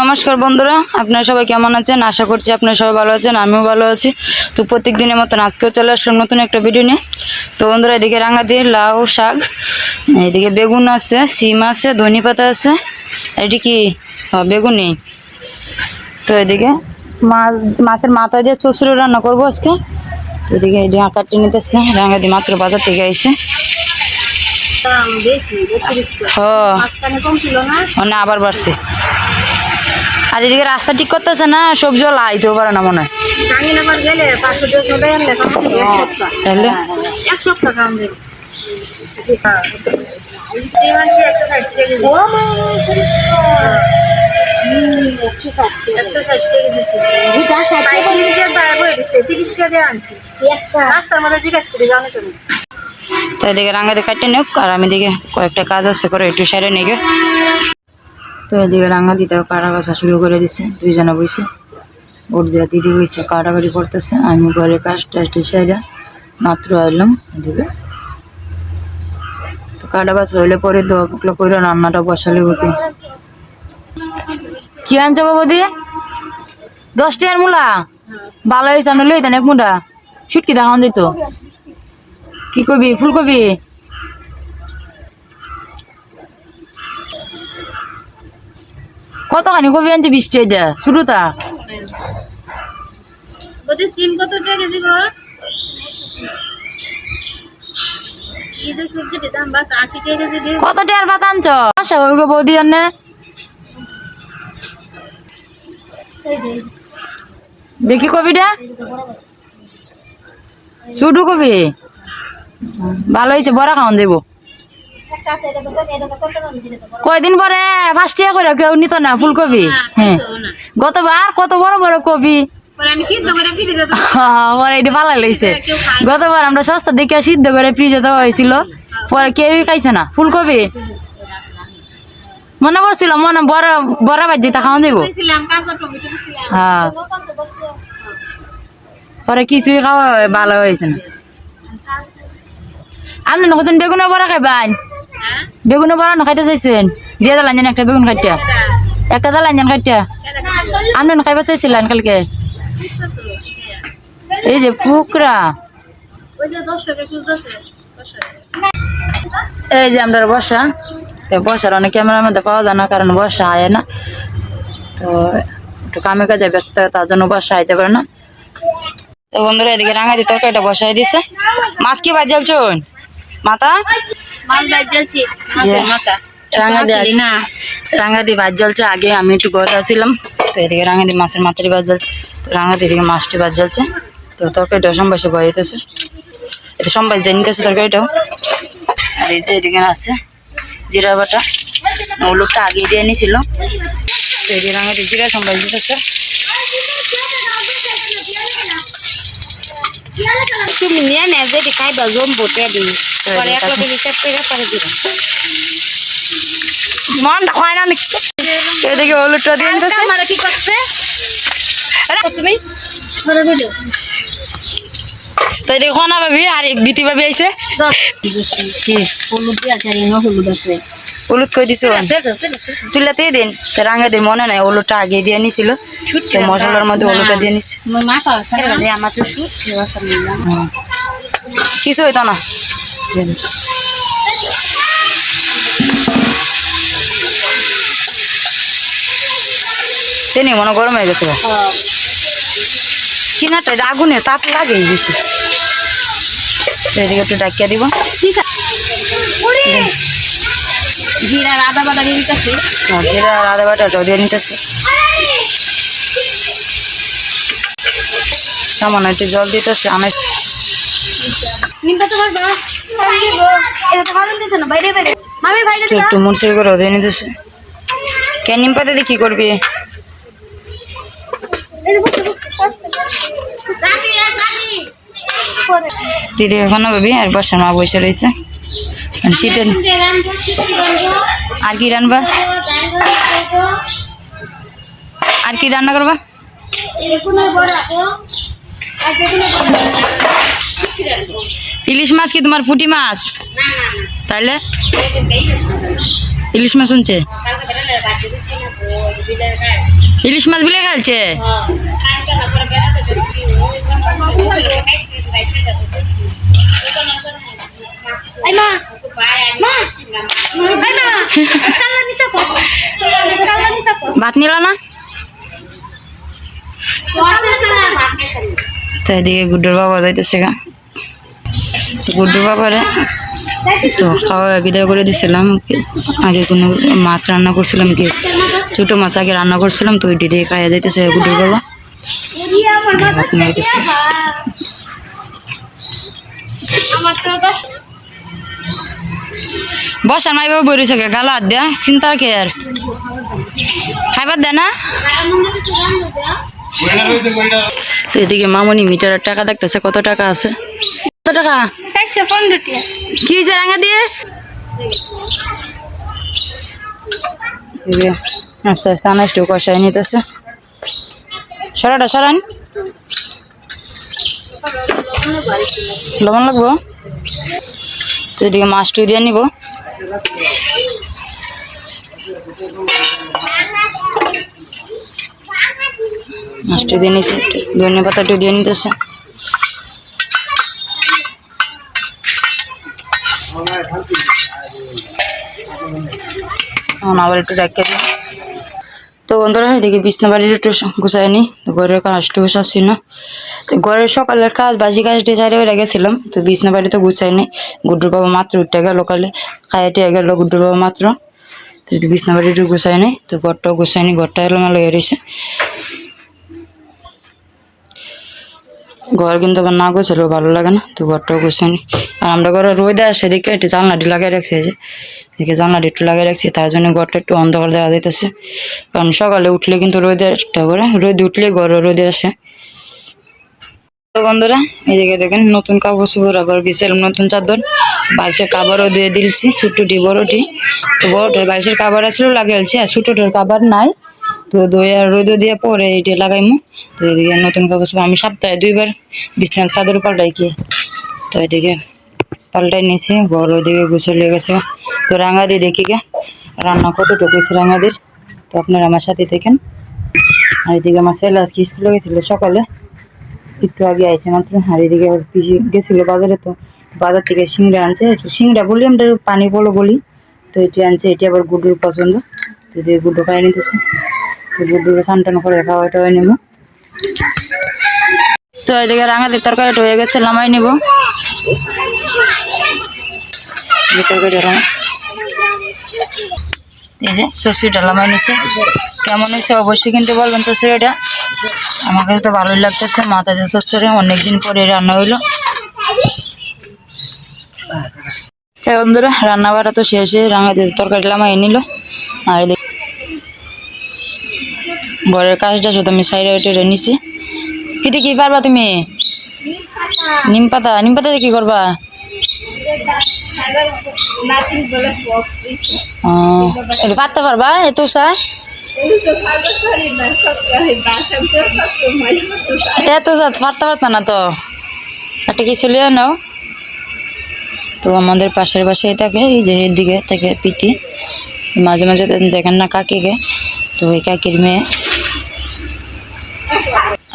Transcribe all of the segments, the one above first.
নমস্কার বন্ধুরা আপনারা সবাই কেমন আছেন? আশা করছি আপনারা সবাই ভালো আছেন আমিও ভালো আছি। তো প্রত্যেক দিনের মতন আজকেও চলে আসলাম নতুন একটা ভিডিও নিয়ে। তো বন্ধুরা এদিকে রাঙা দিয়ে লাউ শাক এদিকে বেগুন আছে সিম আছে ধনে পাতা আছে। এটি কি? বেগুনি তো এদিকে মাছ মাছের মাথা দিয়ে চচড়ি রান্না করব আজকে। তো এদিকে এটি কাটতে নিতেছে রাঙা দিয়ে মাত্র বাজার থেকে আইছে। ও মানে আবার বাড়ছে। আর এদিকে রাস্তা ঠিক করতেছে না সবজিও লাইতেও পারে না মনে হয়। তাহলে তো এদিকে রাঙ্গাতে কাটতে নেক আর আমি দিকে কয়েকটা কাজ আছে করে একটু সেরে নেগে। তো এদিকে রাঙ্গা দিতে কাটা বাসা শুরু করে দিছে, দুইজনে বইছে। ওর দিয়া দিদি বইছে কাটাকাটি করতেছে, আমি ঘরে কাজ টাজটি সেরে মাত্র আইলাম এদিকে। তো কাটা বাস হইলে পরে দোয়া করে রান্নাটা বসালে ওকে কি? আনছো গো বৌদি? দশ টাকার মূলা? ভালো হয়েছে আমরা লইতেন এক মুঠা। শুটকি দেখান দিত। কি কবি ফুলকপি কতখানি কবি আনছে বিশ টাকা শুরুটা। সিম কত কেজি গো? কত পাতা আনছ? আচ্ছা ওই গো বৌদি আনে। দেখি কবিটা। ছোট কবি। ভালো হয়েছে বড়া খাওয়ান দেবো। কয়দিন পরে? ফার্স্ট ইয়ার করে কেউ নিত না ফুলকপি? হ্যাঁ। গতবার কত বড় বড় কপি? পরে ফিরে যেত আমার এটা ভালো লাগছে গতবার আমরা সস্তা দেখে সিদ্ধ করে ফ্রিজে দেওয়া হয়েছিল। পরে কেউই খাইছে না। ফুলকপি? মনে পড়ছিল মনে বড় বড় বাজি তা খাওয়া দেবো হ্যাঁ। পরে কিছুই খাওয়া ভালো হয়েছে না। আপনি নতুন বেগুনের বড়া খাইবেন? হ্যাঁ বেগুনের বড়া না খাইতে চাইছেন। দিয়ে দিলেন যেন একটা বেগুন খাইটা একটা দিলেন যেন খাইটা আপনি না খাইবা চাইছিলেন কালকে। এই যে পুকরা। এই যে আমরা বসা। তো বসার অনেক ক্যামেরার মধ্যে পাওয়া যায় না, কারণ বসা আয় না। তো একটু কামে কাজে ব্যস্ত, তার জন্য বসা আইতে পারে না। তো বন্ধুরা, এদিকে রাঙাদি তরকারিটা বসাই দিছে। মাছ কি বাজ জ্বলছুন মাথা? রাঙাদি না। রাঙাদি বাজ জ্বলছে আগে আমি একটু ঘরে আসছিলাম তো এদিকে রাঙাদি মাছের মাথারি বাজ জ্বলছে তো রাঙাদি এদিকে মাছটি বাজ জ্বলছে তো তরকারিটা সম্বাসে বয়াইতেছে এটা সম্বাস দিয়ে নিতেছে তরকারিটাও। আর এই যে এদিকে আছে জিরা বাটা। হলুদটা আগে দিয়ে নিছিল। তো যে রাঙাদি জিরা সম্বাস দিতেছে। তুমি নিয়ে নে যে খাইবা জম্বো টেডি তো পরে এক হিসাব করে পরে দিবা মনটা হয় না নাকি? এদিকে হলুদটা দিয়ে নিতেছে আমার কি করছে? তুমি ধরে ভিডিও তো এদিকে খনা ভাবি আর এক বিতি ভাবি আইছে। কি হলুদ কই দিছো চুলাতেই দিন রাঙা দিয়ে মনে নাই হলুদটা আগে দিয়ে নিছিল। তো মশলার মধ্যে হলুদটা দিয়ে নিছে। কিছু হইতো না। দিন। চিনি মনে গরম হয়ে গেছে কিনাটা এটা আগুনে তাপ লাগে বেশি। এদিকে একটু ডাকিয়ে দিব। ঠিক আছে। জিরা আদা বাদা দিয়ে দিতেছি। আর জিরা আর আদা বাটাটাও দিয়ে নিতেছে। সামান্য একটু জল দিতেছে আমি নিমটা তোমার বা এটা তো ভালো দিতে না বাইরে বাইরে। মামি বাইরে একটু করে দিয়ে নিতেছে। কেন নিম পাতা দিয়ে কি করবি? দিদি এখনও ভাবি আর বর্ষার মা বসে রয়েছে। মানে শীতের আর কি রান্না? আর কি রান্না করবা? ইলিশ মাছ কি তোমার পুঁটি মাছ? তাহলে ইলিশ মাছ আনছে? ইলিশ মাছ বিলে খালছে ভাত নিল না? তো এদিকে গুড্ডুর বাবা যাইতেছে গা। গুড্ডুর বাবারে তো খাওয়া বিদায় করে দিছিলাম। আগে কোনো মাছ রান্না করছিলাম কি? ছোটো মাছ আগে রান্না করছিলাম, তো ওইটি দিয়ে খাইয়া যাইতেছে গুড্ডুর বাবা। বস এবার বইছে গে গালো হাত দেয়া চিন্তার কে আর। খাইবার দেয় না? এদিকে মামনি মিটারের টাকা দেখতেছে, কত টাকা আছে? কত টাকা? চারশো পনেরো টিয়া কি হয়েছে রাঙা দিয়ে? আস্তে আস্তে আনাজটু কষাই নিতেছে। সরাটা সরান। লবণ লাগবো? তো এদিকে মাছটু দিয়ে নিব। মাছটু দিয়ে নিছে ধনিয়া পাতাটু দিয়ে নিতেছে। এখন আবার তো বন্ধুরা, এদিকে বিছনা বাড়ির একটু গুছাই নি। ঘরের কাজটু গুছাচ্ছি না। তো ঘরের সকালের কাজ, বাজি কাজটি চারে হয়ে গেছিলাম। তো বিছনা বাড়ি তো গুছাই নি। গুড্ডুর বাবা মাত্র উঠতে গেল কালে খাইতে গেল গুড্ডুর বাবা মাত্র। তো একটু বিছনা গুছাই নি। তো ঘরটাও গুছাই নি, ঘরটা এলো মালো হয়ে রয়েছে। ঘর কিন্তু আবার না গোছালেও ভালো লাগে না। তো ঘরটাও গোছানি আর আমরা ঘরে রোদে আসে দেখে একটু জানলাটি লাগিয়ে রাখছি যে। এদিকে জানলাটি একটু লাগিয়ে রাখছি, তার জন্য ঘরটা একটু অন্ধকার দেখা যাইতেছে। কারণ সকালে উঠলে কিন্তু রোদে একটা করে রোদে উঠলে ঘরে রোদে আসে। বন্ধুরা, এদিকে দেখেন নতুন কাপড় চোপড়, আবার বিশাল নতুন চাদর বাইশের কাবারও দিয়ে দিলছি, ছোটটি বড়টি তো বড়টার বাইশের কাবার আসলেও লাগিয়েছি আর ছোটটার কাবার নাই। তো দই আর রোদ দিয়ে পরে এটা লাগাইমু। তো এদিকে নতুন কাপড় চোপড় আমি সপ্তাহে দুইবার বিছনার চাদর পাল্টাই কি তো এদিকে পাল্টাই নিয়েছি, বড় ওদিকে গুছলিয়ে গেছে। তো রাঙা দিয়ে দেখি গে, রান্না কতটুকু হয়েছে রাঙাদির তো আপনারা আমার সাথে দেখেন আর এদিকে আমার ছেলে আজকে স্কুলে গেছিল সকালে। একটু আগে আইছে মাত্র, আর এদিকে পিসি গেছিল বাজারে, তো বাজার থেকে সিংড়া আনছে। একটু সিংড়া বলি, আমরা পানি বলো বলি। তো এটি আনছে, এটি আবার গুডুর পছন্দ। তো এদিকে গুড্ডু খাই নিতেছে। তো গুড্ডুকে সানটান করে খাওয়া টাওয়াই নেব। তো এদিকে রাঙাদের তরকারিটা হয়ে গেছে, নামাই নিব। এই তরকারিটা রাঙা এই যে চচড়িটা লামাই নিছে। কেমন হয়েছে অবশ্যই কিন্তু বলবেন চচড়িটা আমার কাছে তো ভালোই লাগতেছে মাথা দিয়ে চচ্চড়ে, অনেকদিন পরে রান্না হইল। তাই বন্ধুরা রান্না বাড়া তো শেষে রান্না দিয়ে তরকারি লামাই নিল। আর ঘরের কাজটা শুধু আমি সাইডে উঠে নিছি। পিতে কি পারবা তুমি? নিম পাতা? নিম পাতা দিয়ে কি করবা? এটা পারবা? পারতে পারতো না তো। নাও। তো আমাদের পাশের বাসায় থাকে, এই যে এদিকে থেকে পিটি মাঝে মাঝে দেখেন না কাকিকে, তো ওই কাকির মেয়ে।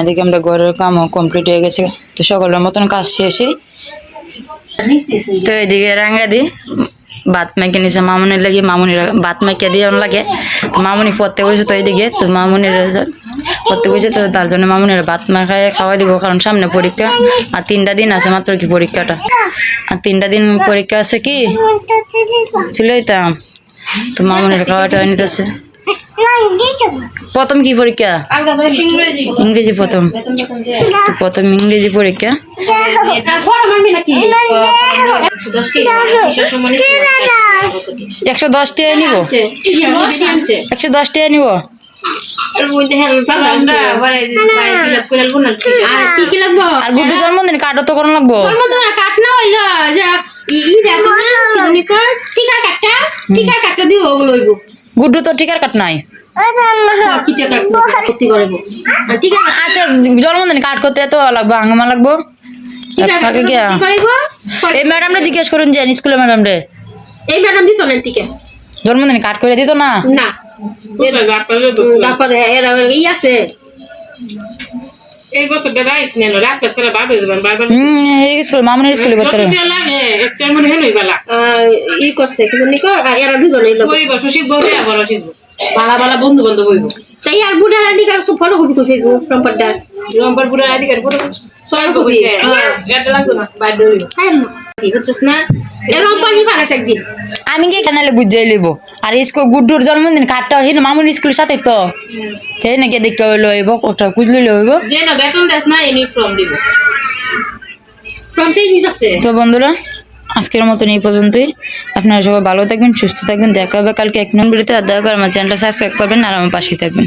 এদিকে আমরা ঘরের কামও কমপ্লিট হয়ে গেছে। তো সকলের মতন কাজ শেষে তো এদিকে রাঙ্গা দি ভাত মাইকে নিছে মামুনির লাগে, মামুনির ভাত মাইকে দিয়ে লাগে। মামুনি পড়তে বসে তো এইদিকে তো মামুনির পড়তে বসে তো তার জন্য মামুনির ভাত মাখায় খাওয়া দিব, কারণ সামনে পরীক্ষা। আর তিনটা দিন আছে মাত্র কি পরীক্ষাটা। আর তিনটা দিন পরীক্ষা আছে কি? ছিলইতাম তো মামুনির খাওয়াটা নিতেছে। প্রথম কি পরীক্ষা? ইংরেজি প্রথম। তো প্রথম ইংরেজি পরীক্ষা। একশো দশ টাকা নিব। একশো দশ টাকা নিব। আর কি কি লাগবো আর গুড্ডু জন্মদিন তো করানো লাগবো। কাট না? হইল আছে কাটটা দিও গুড্ডু তো টিকার কাট নাই? আচ্ছা জন্মদিন কাট করতে এত লাগবো আঙ্গমা লাগবো? থাকে গিয়া এই ম্যাডামরা জিজ্ঞেস করুন যে স্কুলে ম্যাডাম রে। এই ম্যাডাম দিত না টিকা। জন্মদিন কাট করে দিত না? না। এই বছর রাইস নেন রাখতে পেছনে বাবে যাবেন বারবার হুম এই স্কুল মামুনের স্কুলে করতে যত দেওয়া লাগে একটা মনে বালা। ই করছে কি জানি কো আর এরা দুজনে লোক পরিবেশ শিখব রে বড় শিখব বালা বালা বন্ধু বান্ধব হইব। তাই আর বুড়া রানি কার সব ফটো কপি করছে সম্পদটা রম্বর পুরা আদিকার পুরো সয় কবি আমি যে কানালে বুঝাই লইব আর স্কুল গুড্ডুর জন্মদিন কাটটা হই না মামুন স্কুলের সাথে তো সেই নাকি দেখতে হইল হইব ওটা কুজলি আছে তো বন্ধুরা আজকের মতন এই পর্যন্তই আপনারা সবাই ভালো থাকবেন সুস্থ থাকবেন দেখা হবে কালকে এক নম্বরিতে আর দয়া করে আমার চ্যানেলটা সাবস্ক্রাইব করবেন আর আমার পাশে থাকবেন